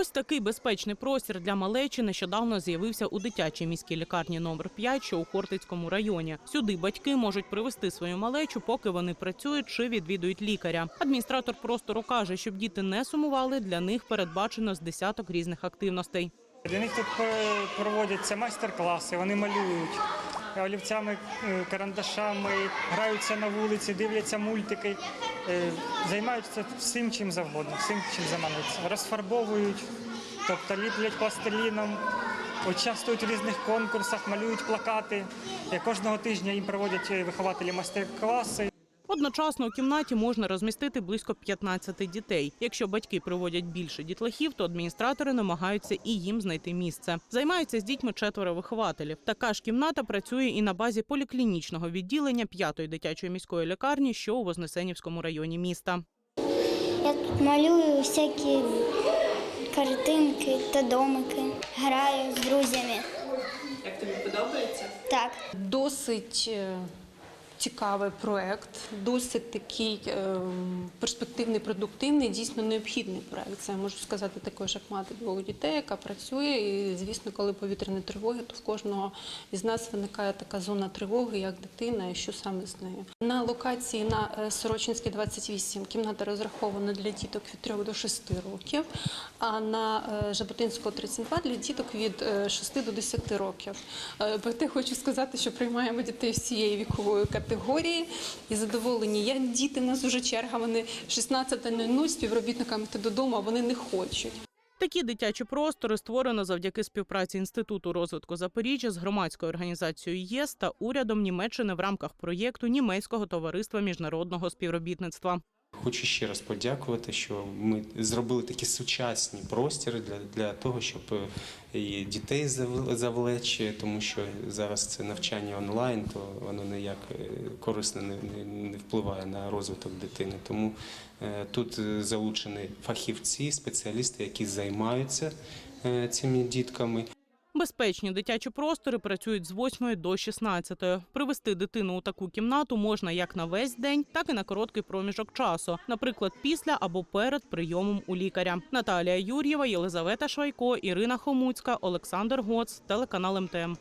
Ось такий безпечний простір для малечі нещодавно з'явився у дитячій міській лікарні номер 5, що у Хортицькому районі. Сюди батьки можуть привезти свою малечу, поки вони працюють чи відвідують лікаря. Адміністратор простору каже, щоб діти не сумували, для них передбачено з десяток різних активностей. Для них тут е, проводяться майстер-класи, вони малюють олівцями, е, карандашами, граються на вулиці, дивляться мультики, е, займаються всім чим завгодно, всім чим замануться. Розфарбовують, тобто ліплять пластиліном, участвують у різних конкурсах, малюють плакати. Е, Кожного тижня їм проводять вихователі майстер-класи. Одночасно у кімнаті можна розмістити близько 15 дітей. Якщо батьки приводять більше дітлахів, то адміністратори намагаються і їм знайти місце. Займаються з дітьми четверо вихователів. Така ж кімната працює і на базі поліклінічного відділення п'ятої дитячої міської лікарні, що у Вознесенівському районі міста. Я тут малюю всякі картинки та домики, граю з друзями. Як тобі подобається? Так, Досить е, цікавий проект, досить такий е, перспективний, продуктивний, дійсно необхідний проект. Це я можу сказати також, як мати двох дітей, яка працює. І звісно, коли повітряні тривоги, то в кожного із нас виникає така зона тривоги, як дитина, і що саме з нею. На локації на е, Сорочинській 28 кімната розрахована для діток від 3 до 6 років, а на е, Жаботинського 32 для діток від е, 6 до 10 років. Е, Проте хочу сказати, що приймаємо дітей всієї вікової категорії і задоволені. Я діти, в нас вже черга, вони 16.00 співробітниками йти додому, а вони не хочуть. Такі дитячі простори створено завдяки співпраці Інституту розвитку Запоріжжя з громадською організацією ЄС та урядом Німеччини в рамках проєкту Німецького товариства міжнародного співробітництва. Хочу ще раз подякувати, що ми зробили такі сучасні простіри для, для того, щоб е, і дітей зав- завлечь, тому що зараз це навчання онлайн, то воно ніяк е, корисно не, не, не впливає на розвиток дитини. Тому е, тут е, залучені фахівці, спеціалісти, які займаються е, цими дітками. Безпечні дитячі простори працюють з 8 до 16. Привести дитину у таку кімнату можна як на весь день, так і на короткий проміжок часу, наприклад, після або перед прийомом у лікаря. Наталія Юр'єва, Єлизавета Швайко, Ірина Хомуцька, Олександр Гоц, телеканал МТМ.